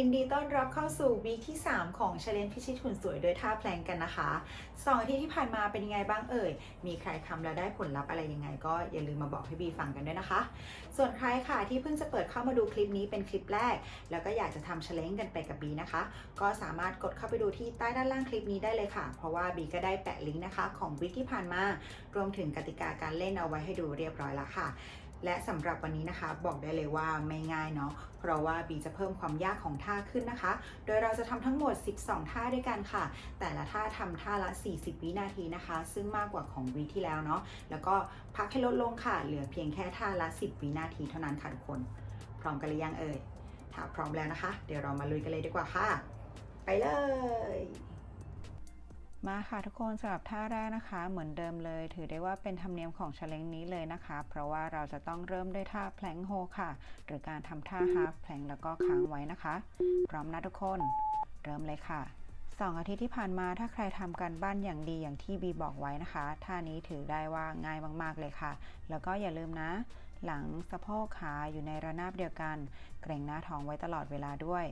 ยินดีต้อนรับเข้าสู่วีคที่ 3 ของ Challenge พิชิตหุ่นสวยด้วยท่าแพลงกันนะคะสองอาทิตย์ที่ผ่านมาเป็นยังไงบ้างเอ่ย มีใครทำแล้วได้ผลลัพธ์อะไรยังไง ก็อย่าลืมมาบอกให้บีฟังกันด้วยนะคะ ส่วนใครค่ะที่เพิ่งจะเปิดเข้ามาดูคลิปนี้เป็นคลิปแรก แล้วก็อยากจะทำ Challenge กันไปกับบีนะคะ ก็สามารถกดเข้าไปดูที่ใต้ด้านล่างคลิปนี้ได้เลยค่ะ เพราะว่าบีก็ได้แปะลิงก์นะคะ ของวีคที่ผ่านมารวมถึงกติกาการเล่นเอาไว้ให้ดูเรียบร้อยแล้วค่ะ และสำหรับวันนี้นะคะบอกได้เลยว่าไม่ง่ายเนาะเพราะว่าบีจะเพิ่มความยากของท่าขึ้นนะคะ โดยเราจะทำทั้งหมด 12 ท่าด้วยกันค่ะ แต่ละท่าทำท่าละ 40 วินาทีนะคะ ซึ่งมากกว่าของวีที่แล้วเนาะแล้วก็พักให้ลดลงค่ะ เหลือเพียงแค่ท่าละ 10 วินาทีเท่านั้นค่ะทุกคน พร้อมกันหรือยังเอ่ยถ้าพร้อมแล้วนะคะ เดี๋ยวเรามาลุยกันเลยดีกว่าค่ะ ไปเลย มาค่ะทุกคนสำหรับท่าแรกนะคะ เหมือนเดิมเลย ถือได้ว่าเป็นธรรมเนียมของชเลนจ์นี้เลยนะคะ เพราะว่าเราจะต้องเริ่มด้วยท่าแพลงโฮค่ะ หรือการทำท่าฮาฟแพลงแล้วก็ค้างไว้นะคะ พร้อมนะทุกคน เริ่มเลยค่ะสองอาทิตย์ที่ผ่านมาถ้าใครทำการบ้านอย่างดีอย่างที่บีบอกไว้นะคะท่านี้ถือได้ว่าง่ายมากๆเลยค่ะ แล้วก็อย่าลืมนะ หลังสะโพกขาอยู่ในระนาบเดียวกัน เกรงหน้าท้องไว้ตลอดเวลาด้วย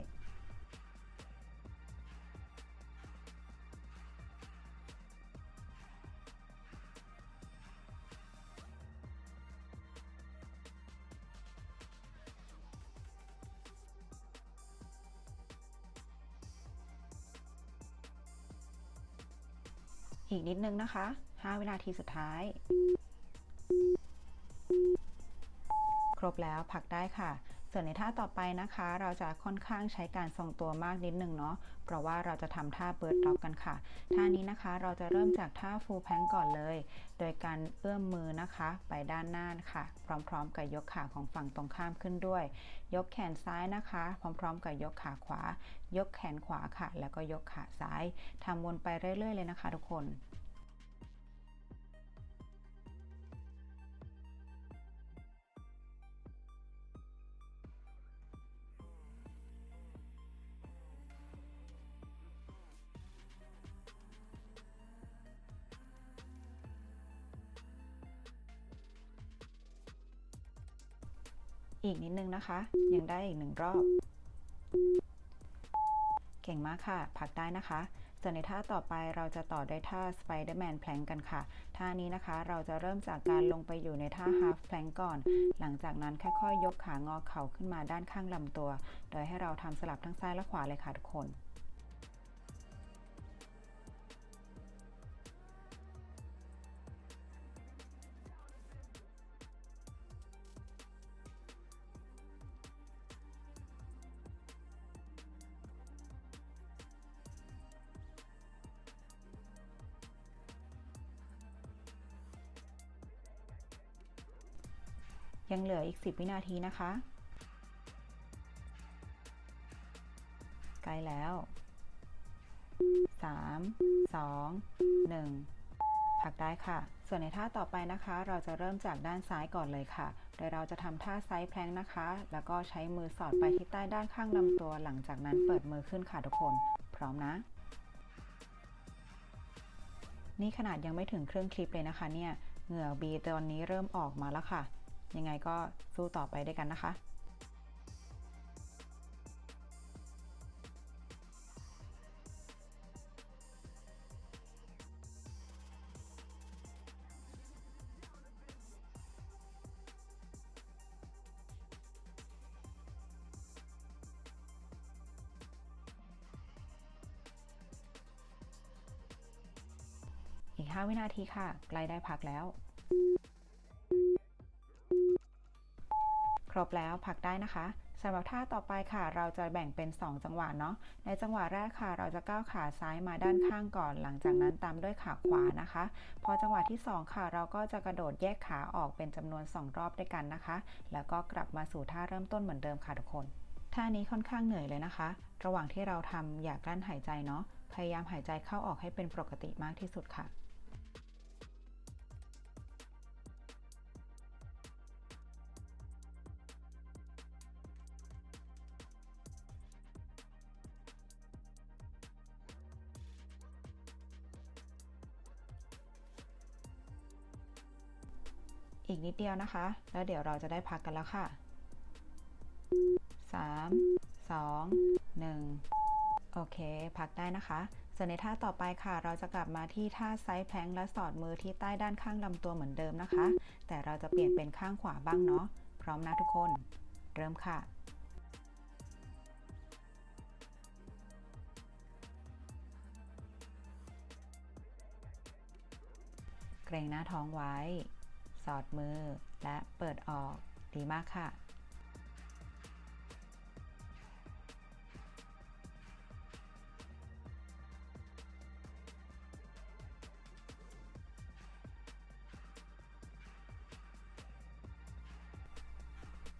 อีกนิดนึงนะคะ 5 วินาทีสุดท้าย ครบแล้วผักได้ค่ะ ส่วนในท่าต่อไปนะคะ เราจะค่อนข้างใช้การทรงตัวมากนิดนึงเนาะเพราะว่าเราจะทำท่าเบิร์ดด็อกกันค่ะ ท่านี้นะคะเราจะเริ่มจากท่าฟูลแพงก่อนเลย โดยการเอื้อมมือนะคะ ไปด้านหน้าค่ะ พร้อมๆ กับยกขาของฝั่งตรงข้ามขึ้นด้วย ยกแขนซ้ายนะคะ พร้อม ๆ กับยกขาขวา ยกแขนขวาค่ะ แล้วก็ยกขาซ้ายทำวนไปเรื่อย ๆ เลยนะคะ ทุกคน อีกนิดนึงนะคะ ยังได้อีกหนึ่งรอบ เก่งมากค่ะ พักได้นะคะส่วนในท่าต่อไปเราจะต่อด้วยท่า Spider-Man Plank กันค่ะ ท่านี้นะคะเราจะเริ่มจากการลงไปอยู่ในท่า Half Plank ก่อน หลังจากนั้นค่อยๆยกขางอเข่าขึ้นมาด้านข้างลำตัว โดยให้เราทำสลับทั้งซ้ายและขวาเลยค่ะทุกคน ยังเหลืออีก 10 วินาทีนะคะ ใกล้แล้ว 3 2 1 พักได้ค่ะ ส่วนในท่าต่อไปนะคะ เราจะเริ่มจากด้านซ้ายก่อนเลยค่ะ โดยเราจะทำท่าไซด์แพลงนะคะ แล้วก็ใช้มือสอดไปที่ใต้ด้านข้างลำตัว หลังจากนั้นเปิดมือขึ้นค่ะทุกคน พร้อมนะนี่ขนาดยังไม่ถึงครึ่งคลิปเลยนะคะเนี่ย เหงื่อบีตอนนี้เริ่มออกมาแล้วค่ะ ยังไงก็สู้ต่อไปด้วยกันนะคะอีก 5 วินาทีค่ะ ใกล้ได้พักแล้ว รบแล้วพักได้นะคะสำหรับท่าต่อไปค่ะ เราจะแบ่งเป็น 2 จังหวะเนาะในจังหวะแรกค่ะ เราจะก้าวขาซ้ายมาด้านข้างก่อน หลังจากนั้นตามด้วยขาขวานะคะ พอจังหวะที่ 2 ค่ะ เราก็จะกระโดดแยกขาออกเป็นจำนวน 2 รอบด้วยกันนะคะ แล้วก็กลับมาสู่ท่าเริ่มต้นเหมือนเดิมค่ะทุกคนท่านี้ค่อนข้างเหนื่อยเลยนะคะ ระหว่างที่เราทำอย่ากลั้นหายใจเนาะพยายามหายใจเข้าออกให้เป็นปกติมากที่สุดค่ะ อีกนิดเดียวนะคะ แล้วเดี๋ยวเราจะได้พักกันแล้วค่ะ 3 2 1 โอเค พักได้นะคะส่วนในท่าต่อไปค่ะ เราจะกลับมาที่ท่าไซส์แพลงและสอดมือที่ใต้ด้านข้างลำตัวเหมือนเดิมนะคะ แต่เราจะเปลี่ยนเป็นข้างขวาบ้างเนาะ พร้อมนะทุกคน เริ่มค่ะเกรงหน้าท้องไว้ สอดมือ และเปิดออกดีมากค่ะ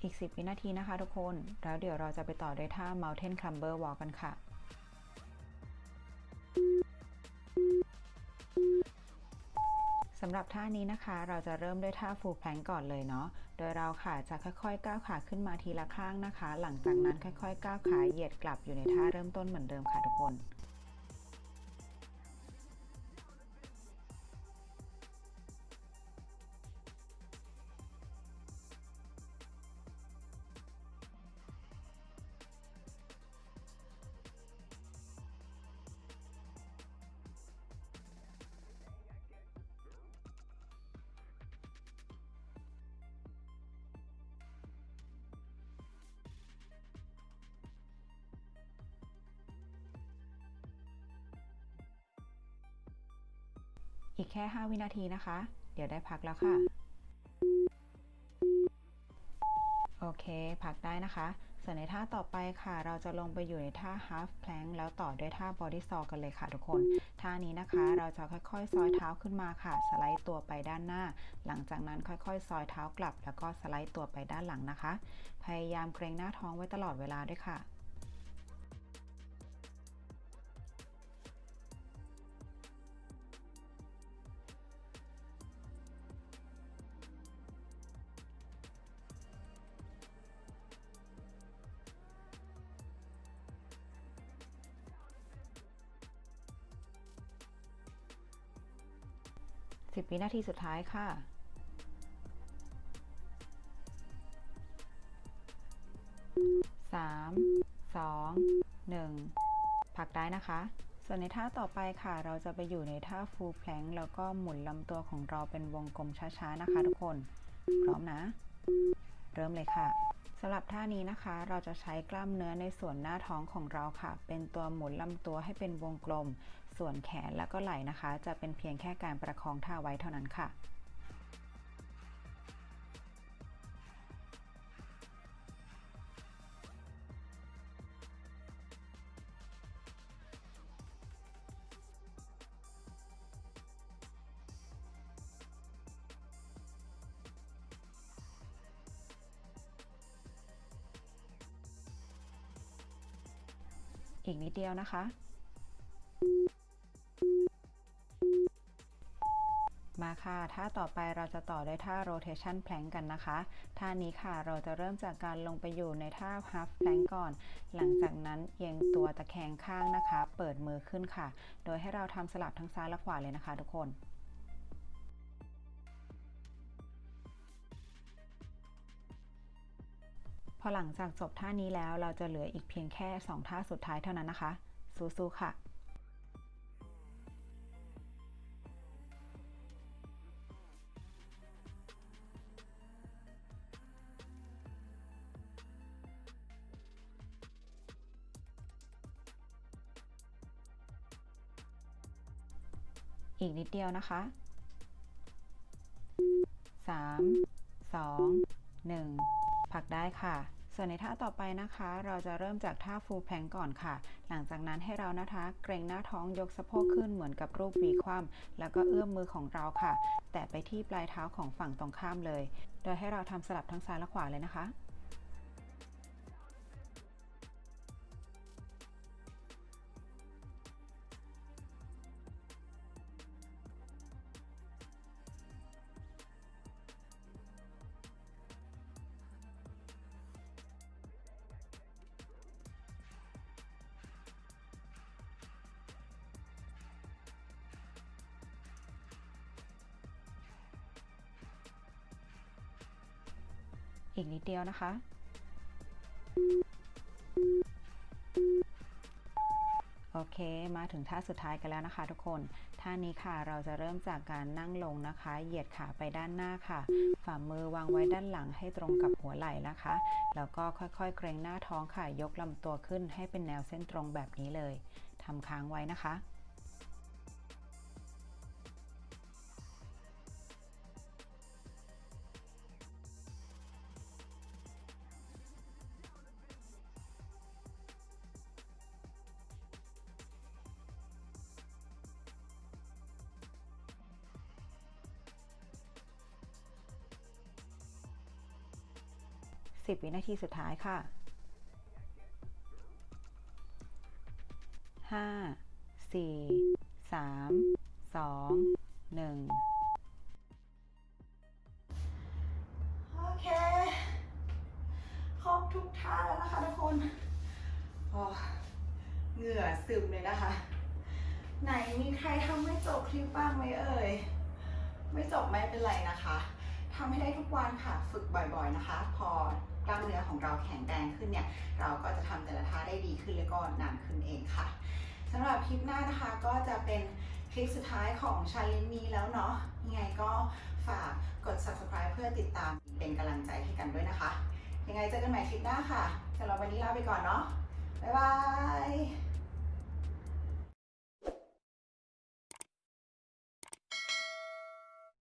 อีก 10 วินาทีนะคะทุกคน แล้วเดี๋ยวเราจะไปต่อด้วยท่า Mountain Climber Walk กันค่ะ สำหรับท่านี้นะคะ เราจะเริ่มด้วยท่าฟูแผงก่อนเลยเนาะ โดยเราค่ะจะค่อยๆ ก้าวขาขึ้นมาทีละข้างนะคะ หลังจากนั้นค่อยๆ ก้าวขาเหยียดกลับอยู่ในท่าเริ่มต้นเหมือนเดิมค่ะทุกคน อีกแค่ 5 วินาทีนะคะ เดี๋ยวได้พักแล้วค่ะ โอเค พักได้นะคะ ส่วนในท่าต่อไปค่ะ เราจะลงไปอยู่ในท่า half plank แล้วต่อด้วยท่า body saw กันเลยค่ะทุกคน ท่านี้นะคะ เราจะค่อยๆ ซอยเท้าขึ้นมาค่ะ สไลด์ตัวไปด้านหน้า หลังจากนั้นค่อยๆ ซอยเท้ากลับ แล้วก็สไลด์ตัวไปด้านหลังนะคะ พยายามเกรงหน้าท้องไว้ตลอดเวลาด้วยค่ะ 10 วินาทีสุดท้ายค่ะ3 2 1พักได้นะคะ ส่วนในท่าต่อไปค่ะ เราจะไปอยู่ในท่า full plank แล้วก็หมุนลำตัวของเราเป็นวงกลมช้าๆ นะคะทุกคน พร้อมนะ เริ่มเลยค่ะสำหรับท่านี้นะคะ เราจะใช้กล้ามเนื้อในส่วนหน้าท้องของเราค่ะ เป็นตัวหมุนลำตัวให้เป็นวงกลม ส่วนแขนแล้วก็ไหล่นะคะ จะเป็นเพียงแค่การประคองท่าไว้เท่านั้นค่ะอีกนิดเดียวนะคะ ค่ะ ท่าต่อไปเราจะต่อด้วยท่า rotation plank กันนะคะ ท่านี้ค่ะเราจะเริ่มจากการลงไปอยู่ในท่า half plank ก่อน หลังจากนั้นเอียงตัวตะแคงข้างนะคะ เปิดมือขึ้นค่ะ โดยให้เราทำสลับทั้งซ้ายและขวาเลยนะคะทุกคนพอหลังจากจบท่านี้แล้วเราจะเหลืออีกเพียงแค่ 2 ท่าสุดท้ายเท่านั้นนะคะ สู้ๆค่ะ อีกนิดเดียวนะคะ 3 2 1พักได้ค่ะ ส่วนในท่าต่อไปนะคะ เราจะเริ่มจากท่า full plank ก่อนค่ะ หลังจากนั้นให้เรานะคะ เกรงหน้าท้องยกสะโพกขึ้นเหมือนกับรูปวีคว่ำแล้วก็เอื้อมมือของเราค่ะ แตะไปที่ปลายเท้าของฝั่งตรงข้ามเลย โดยให้เราทำสลับทั้งซ้ายและขวาเลยนะคะ อีกนิดเดียวนะคะ โอเค มาถึงท่าสุดท้ายกันแล้วนะคะทุกคน ท่านี้ค่ะเราจะเริ่มจากการนั่งลงนะคะ เหยียดขาไปด้านหน้าค่ะ ฝ่ามือวางไว้ด้านหลังให้ตรงกับหัวไหล่นะคะ แล้วก็ค่อยๆ เกรงหน้าท้องค่ะ ยกลำตัวขึ้นให้เป็นแนวเส้นตรงแบบนี้เลยทำค้างไว้นะคะ 10 วินาทีสุดท้ายค่ะ 5 4 3 2 1 โอเค ครบทุกท่าแล้วนะคะทุกคนเหงื่อซึมเลยนะคะ ไหนมีใครทำไม่จบคลิปบ้างไหมเอ่ย ไม่จบไม่เป็นไรนะคะทำให้ได้ทุกวันค่ะ ฝึกบ่อยๆนะคะ พอ กล้ามเนื้อของเราแข็งแรงขึ้นเนี่ยเราก็จะทำแต่ละท่าได้ดีขึ้นแล้วก็นานขึ้นเองค่ะสำหรับคลิปหน้านะคะก็จะเป็นคลิปสุดท้ายของชาเลนจ์นี้แล้วเนาะยังไงก็ฝากกด subscribe เพื่อติดตามเป็นกำลังใจให้กันด้วยนะคะ ยังไงเจอกันใหม่คลิปหน้าค่ะสำหรับวันนี้ลาไปก่อนเนาะบ๊ายบาย